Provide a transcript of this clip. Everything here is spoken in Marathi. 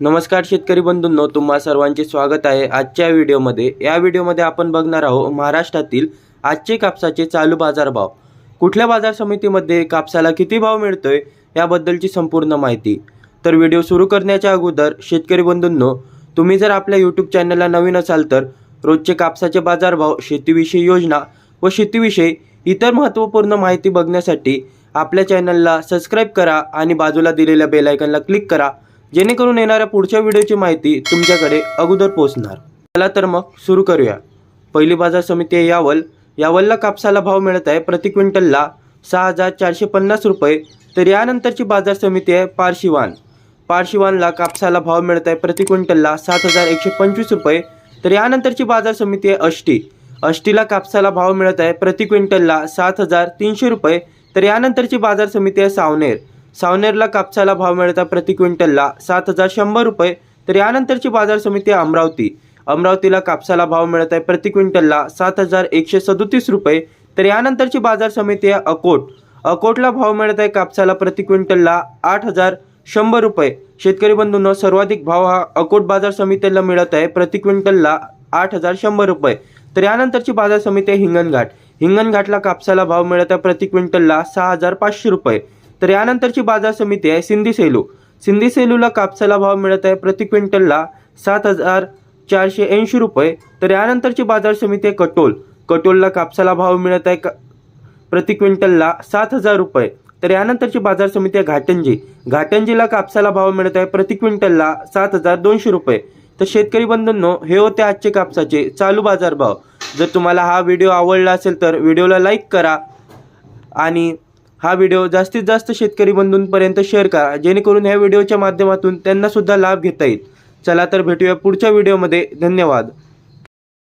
नमस्कार शेतकरी बंधूंनो तुम्हा सर्वांचे स्वागत आहे आजच्या व्हिडिओमध्ये. या व्हिडिओमध्ये आपण बघणार आहोत महाराष्ट्रातील आजचे कापसाचे चालू बाजारभाव. कुठल्या बाजार समितीमध्ये कापसाला किती भाव मिळतोय याबद्दलची संपूर्ण माहिती. तर व्हिडिओ सुरू करण्याच्या अगोदर शेतकरी बंधूंनो तुम्ही जर आपल्या यूट्यूब चॅनलला नवीन असाल तर रोजचे कापसाचे बाजारभाव शेतीविषयी योजना व शेतीविषयी इतर महत्त्वपूर्ण माहिती बघण्यासाठी आपल्या चॅनलला सबस्क्राईब करा आणि बाजूला दिलेल्या बेलायकनला क्लिक करा. जेणेकरून येणाऱ्या पुढच्या व्हिडिओची माहिती तुमच्याकडे अगोदर पोहोचणार. चला तर मग सुरू करूया. पहिली बाजार समिती आहे यावल. यावलला कापसाला भाव मिळत आहे प्रति क्विंटलला सहा हजार चारशे पन्नास रुपये. तर यानंतरची बाजार समिती आहे पारशिवान. पारशिवानला कापसाला भाव मिळत आहे प्रति क्विंटलला सात हजार एकशे पंचवीस रुपये. तर यानंतरची बाजार समिती आहे अष्टी. अष्टीला कापसाला भाव मिळत आहे प्रति क्विंटलला सात हजार तीनशे रुपये. तर यानंतरची बाजार समिती आहे सावनेर. सावनेरला कापसाला भाव मिळत आहे प्रति क्विंटलला सात हजार शंभर रुपये तर यानंतरची बाजार समिती अमरावती. अमरावतीला कापसाला भाव मिळत आहे प्रति क्विंटलला सात हजार एकशे सदोतीस रुपये तर यानंतरची बाजार समिती आहे अकोट. अकोटला भाव मिळत आहे कापसाला प्रति क्विंटलला आठ हजार शंभर रुपये. शेतकरी बंधूंनो सर्वाधिक भाव हा अकोट बाजार समितीला मिळत आहे प्रति क्विंटलला आठ हजार शंभर रुपये. तर यानंतरची बाजार समिती आहे हिंगणघाट. हिंगणघाटला कापसाला भाव मिळत आहे प्रति क्विंटलला सहा हजार पाचशे रुपये. तर यानंतरची बाजार समिती आहे सिंधी सेलू. सिंधी सेलूला कापसाला भाव मिळत आहे प्रति क्विंटलला सात हजार चारशे ऐंशी रुपये. तर यानंतरची बाजार समिती आहे कटोल. कटोलला कापसाला भाव मिळत आहे का प्रति क्विंटलला सात हजार रुपये. तर यानंतरची बाजार समिती आहे घाटंजी. घाटंजीला कापसाला भाव मिळत आहे प्रति क्विंटलला सात हजार दोनशे रुपये. तर शेतकरी बंधूंनो हे होते आजचे कापसाचे चालू बाजार भाव. जर तुम्हाला हा व्हिडिओ आवडला असेल तर व्हिडिओला लाईक करा आणि हा व्हिडिओ जास्तीत जास्त शेतकरी बंधूंपर्यंत शेअर करा. जेणेकरून ह्या व्हिडिओच्या माध्यमातून त्यांनासुद्धा लाभ घेता येईल. चला तर भेटूया पुढच्या व्हिडिओमध्ये धन्यवाद.